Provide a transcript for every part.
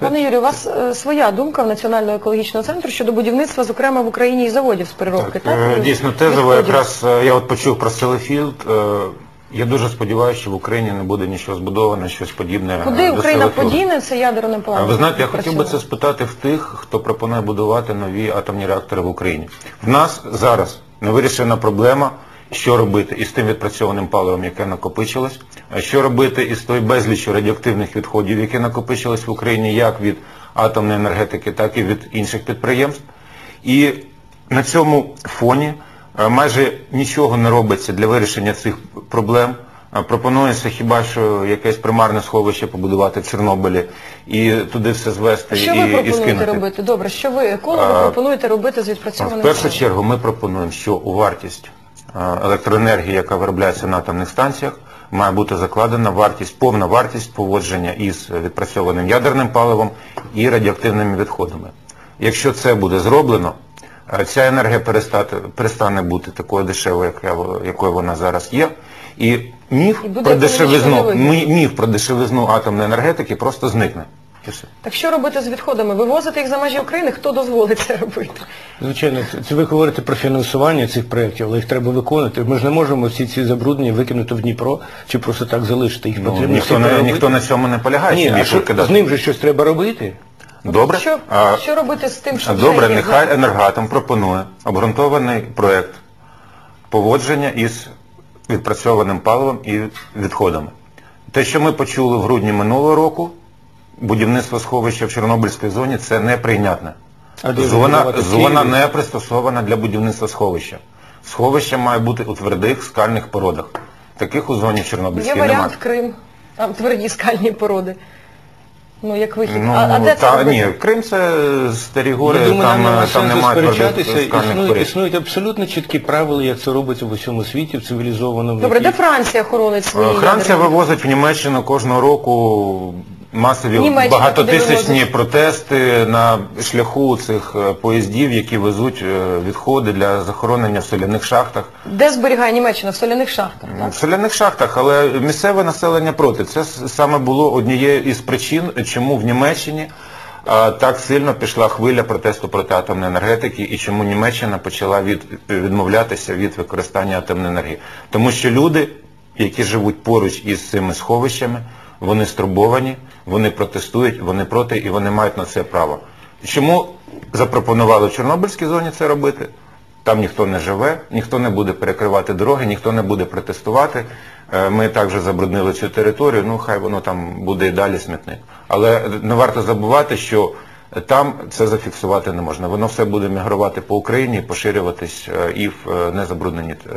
Пане Юрію, у вас е, своя думка в Національного екологічного центру щодо будівництва, зокрема в Україні і заводів з переробки, так? Е, Дійсно, тезово якраз е, я от почув про Селефілд. Е, Я дуже сподіваюся, що в Україні не буде нічого збудовано, щось подібне. е, Куди до Україна Селефілду. подіне це ядерне паливо? Ви знаєте, я хотів би це спитати в тих, хто пропонує будувати нові атомні реактори в Україні. В нас зараз не вирішена проблема, що робити із тим відпрацьованим паливом, яке накопичилось, що робити із тою безліччю радіоактивних відходів, які накопичились в Україні як від атомної енергетики, так і від інших підприємств. І на цьому фоні е, майже нічого не робиться для вирішення цих проблем. Е, Пропонується хіба що якесь примарне сховище побудувати в Чорнобилі і туди все звести Що і, ви і пропонуєте робити? Добре, що ви, екологи, пропонуєте робити з відпрацьованим В першу чергу ми пропонуємо, що у вартість е, електроенергії, яка виробляється на атомних станціях, має бути закладена вартість, повна вартість поводження із відпрацьованим ядерним паливом і радіоактивними відходами. Якщо це буде зроблено, е, ця енергія перестати, перестане бути такою дешевою, якою вона зараз є. І міф І про дешевизну, міф про дешевизну атомної енергетики просто зникне. Все. Так що робити з відходами? Вивозити їх за межі України? Хто дозволить це робити? Звичайно, це- ви говорите про фінансування цих проєктів, але їх треба виконувати. Ми ж не можемо всі ці забруднення викинути в Дніпро чи просто так залишити. Їх Ну, ніхто, не, ніхто на цьому не полягає, Ні, а що, викидати. з ним же щось треба робити. Добре. Що, А, що робити з тим, що Добре, нехай енергатом пропонує обґрунтований проєкт поводження із відпрацьованим паливом і відходами. Те, що ми почули в грудні минулого року, будівництво сховища в Чорнобильській зоні, це неприйнятне. Зона, зона не пристосована для будівництва сховища. Сховище має бути у твердих скальних породах. Таких у зоні Чорнобильській Є немає. варіант Крим, там тверді скальні породи. Ну, як вихід. Ну, а, а де це та, робити? ні, Крим це старі гори, Я думаю, там, нам там сенсу немає твердих сперечатися. скальних Існують, порід. існують абсолютно чіткі правила, як це робиться в усьому світі, в цивілізованому. Добре, де. Франція хоронить свої Франція ядерні? вивозить в Німеччину кожного року масові Німеччина багатотисячні протести на шляху цих е, поїздів, які везуть е, відходи для захоронення в соляних шахтах. Де зберігає Німеччина? В соляних шахтах. Так? В соляних шахтах, але місцеве населення проти. Це саме було однією із причин, чому в Німеччині так сильно пішла хвиля протесту проти атомної енергетики і чому Німеччина почала від, відмовлятися від використання атомної енергії. Тому що люди, які живуть поруч із цими сховищами, вони стурбовані, вони протестують, вони проти і вони мають на це право. Чому запропонували в Чорнобильській зоні це робити? Там ніхто не живе, ніхто не буде перекривати дороги, ніхто не буде протестувати. Е, Ми також забруднили цю територію, ну хай воно там буде і далі смітник. Але не варто забувати, що там це зафіксувати не можна. Воно все буде мігрувати по Україні, поширюватись е, і в е, незабруднені е,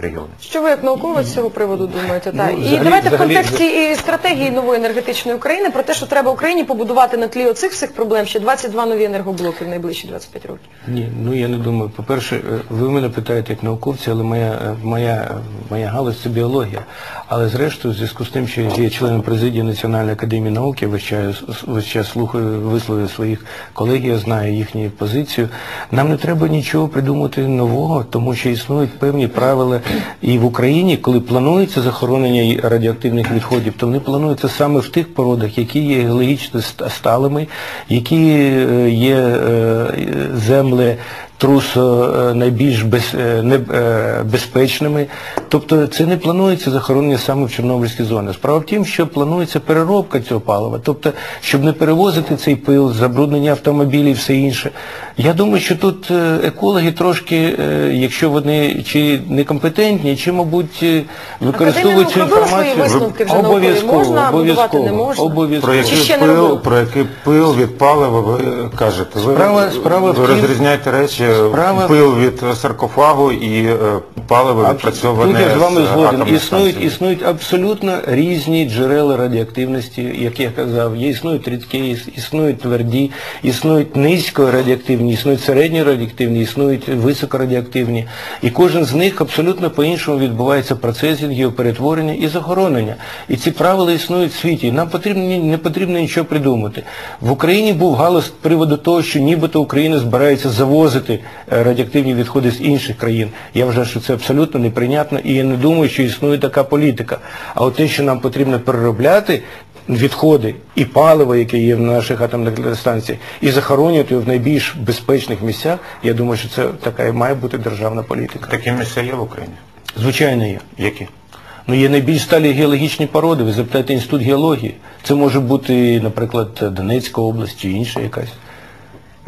регіони. Що ви як науковець з цього приводу думаєте? Ну, так? І взагалі- давайте в контексті і стратегії нової енергетичної України про те, що треба Україні побудувати на тлі оцих всіх проблем ще 22 нові енергоблоки в найближчі 25 років. Ні, ну я не думаю. По-перше, ви мене питаєте як науковця, але моя, моя, моя галузь це біологія. Але зрештою, в зв'язку з тим, що я є членом президії Національної академії наук, я весь час, весь час слухаю вислови своїх колег, я знаю їхню позицію. Нам не треба нічого придумати нового, тому що існують певні правила і в Україні, коли планується захоронення радіоактивних відходів, то вони плануються саме в тих породах, які є геологічно сталими, які е, є е, землі трусо е, найбільш без, не, безпечними. Тобто це не планується захоронення саме в Чорнобильській зоні. Справа в тім, що планується переробка цього палива, тобто, щоб не перевозити цей пил, забруднення автомобілів і все інше. Я думаю, що тут е, екологи трошки, е, якщо вони чи некомпетентні, чи, мабуть, е, використовують цю інформацію. висновки вже обов'язково, Можна обов'язково, не можна? обов'язково. Про який, ще пил, робили? про який пил від палива ви кажете? Ви, Справа- справа в ви тім- розрізняєте речі, Справа- пил від саркофагу і паливо відпрацьоване З вами згоден. Існують, існують абсолютно різні джерела радіоактивності, як я казав. Є існують рідкі, існують тверді, існують низькорадіоактивні, існують середньорадіоактивні, існують високорадіоактивні. І кожен з них абсолютно по-іншому відбувається процес його перетворення і захоронення. І ці правила існують в світі. Нам потрібно, не потрібно нічого придумати. В Україні був галас з приводу того, що нібито Україна збирається завозити е, радіоактивні відходи з інших країн. Я вважаю, що це абсолютно неприйнятно і я не думаю, що існує така політика. А от те, що нам потрібно переробляти, відходи і паливо, яке є в наших атомних електростанціях, і захоронювати його в найбільш безпечних місцях, я думаю, що це така і має бути державна політика. Такі місця є в Україні? Звичайно є. Які? Ну, є найбільш сталі геологічні породи. Ви запитаєте інститут геології. Це може бути, наприклад, Донецька область чи інша якась.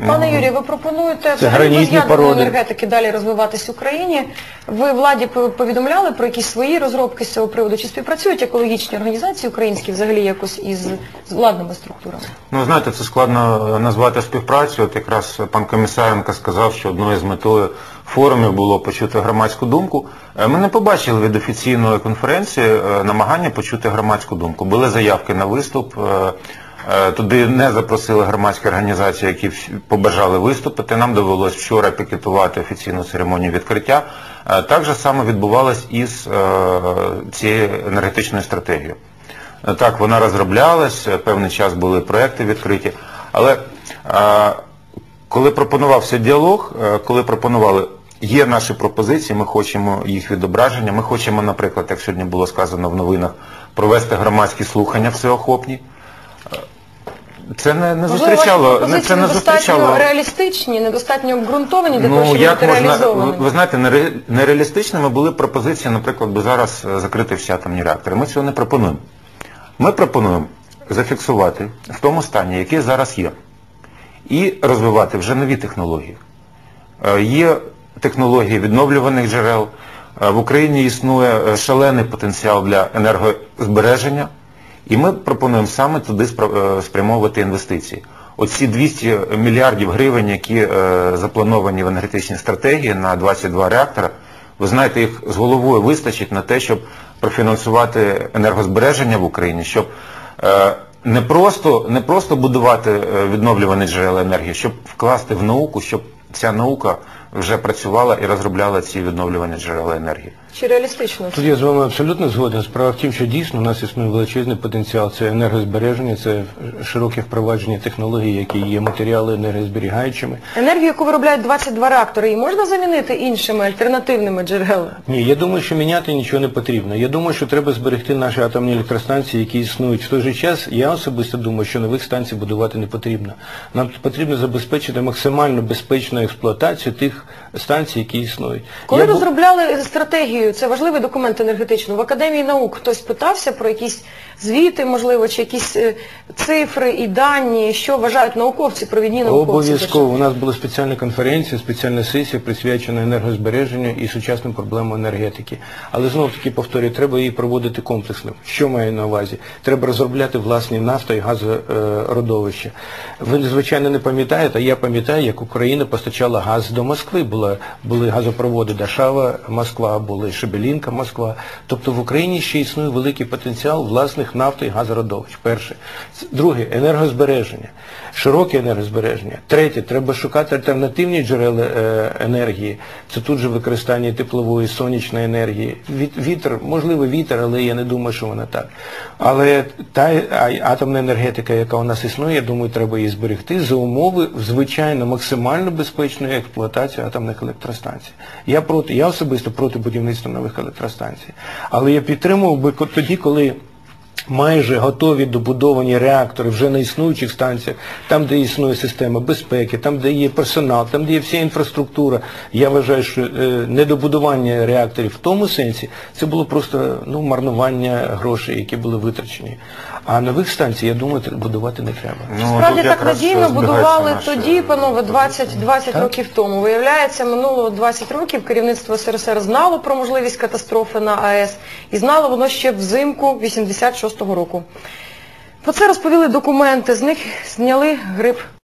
Пане Юрію, ви пропонуєте ядерної енергетики далі розвиватись в Україні. Ви владі повідомляли про якісь свої розробки з цього приводу? Чи співпрацюють екологічні організації українські взагалі якось із з владними структурами? Ну, знаєте, це складно е, назвати співпрацю. От якраз пан Комісаренко сказав, що одною з метою форумів було почути громадську думку. Е, Ми не побачили від офіційної конференції е, намагання почути громадську думку. Були заявки на виступ. Е, Туди не запросили громадські організації, які побажали виступити. Нам довелось вчора пікетувати офіційну церемонію відкриття. Е, Так же саме відбувалось із е, цією енергетичною стратегією. Так, вона розроблялась, певний час були проекти відкриті, але коли пропонувався діалог, коли пропонували, є наші пропозиції, ми хочемо їх відображення, ми хочемо, наприклад, як сьогодні було сказано в новинах, провести громадські слухання всеохопні. Це не, не Можливо, зустрічало, ваші не, пропозиції це не недостатньо зустрічало. реалістичні, недостатньо обґрунтовані для того, Ну, щоб як бути можна, ви, реалізованими? ви знаєте, нере- нереалістичними були пропозиції, наприклад, би зараз е, закрити всі атомні реактори. Ми цього не пропонуємо. Ми пропонуємо зафіксувати в тому стані, який зараз є, і розвивати вже нові технології. Е, Є технології відновлюваних джерел. Е, В Україні існує е, шалений потенціал для енергозбереження, і ми пропонуємо саме туди е, спрямовувати інвестиції. Оці 200 мільярдів гривень, які е, заплановані в енергетичній стратегії на 22 реактора, ви знаєте, їх з головою вистачить на те, щоб профінансувати енергозбереження в Україні, щоб е, не просто, не просто будувати відновлювані джерела енергії, щоб вкласти в науку, щоб ця наука вже працювала і розробляла ці відновлювані джерела енергії. Чи реалістично? Тут я з вами абсолютно згоден. Справа в тім, що дійсно у нас існує величезний потенціал. Це енергозбереження, це широке впровадження технологій, які є матеріали енергозберігаючими. Енергію, яку виробляють 22 реактори, її можна замінити іншими альтернативними джерелами? Ні, я думаю, що міняти нічого не потрібно. Я думаю, що треба зберегти наші атомні електростанції, які існують. В той же час я особисто думаю, що нових станцій будувати не потрібно. Нам потрібно забезпечити максимально безпечну експлуатацію тих станцій, які існують. Коли Я розробляли стратегію, це важливий документ енергетичний, в Академії наук хтось питався про якісь звіти, можливо, чи якісь е, цифри і дані, що вважають науковці, провідні науковці? Обов'язково. У нас була спеціальна конференція, спеціальна сесія, присвячена енергозбереженню і сучасним проблемам енергетики. Але знову таки повторюю, треба її проводити комплексно. Що маю на увазі? Треба розробляти власні нафто і газородовища. Ви, звичайно, не пам'ятаєте, а я пам'ятаю, як Україна постачала газ до Москви. Була, були газопроводи Дашава, Москва, були Шебелінка, Москва. Тобто в Україні ще існує великий потенціал власних нафто і газородовищ. Перше. Друге, енергозбереження. Широке енергозбереження. Третє, треба шукати альтернативні джерела е, енергії. Це тут же використання теплової, сонячної енергії. Вітер, можливо, вітер, але я не думаю, що вона так. Але та атомна енергетика, яка у нас існує, я думаю, треба її зберегти за умови, звичайно, максимально безпечної експлуатації атомних електростанцій. Я проти, я особисто проти будівництва нових електростанцій. Але я підтримував би тоді, коли майже готові добудовані реактори вже на існуючих станціях, там, де існує система безпеки, там, де є персонал, там, де є вся інфраструктура. Я вважаю, що е, недобудування реакторів в тому сенсі це було просто ну, марнування грошей, які були витрачені. А нових станцій, я думаю, будувати не треба. Ну, Справді так надійно будували тоді, панове, 20, 20 років тому. Виявляється, минуло 20 років керівництво СРСР знало про можливість катастрофи на АЕС і знало воно ще взимку 86-го року. Про це розповіли документи, з них зняли гриб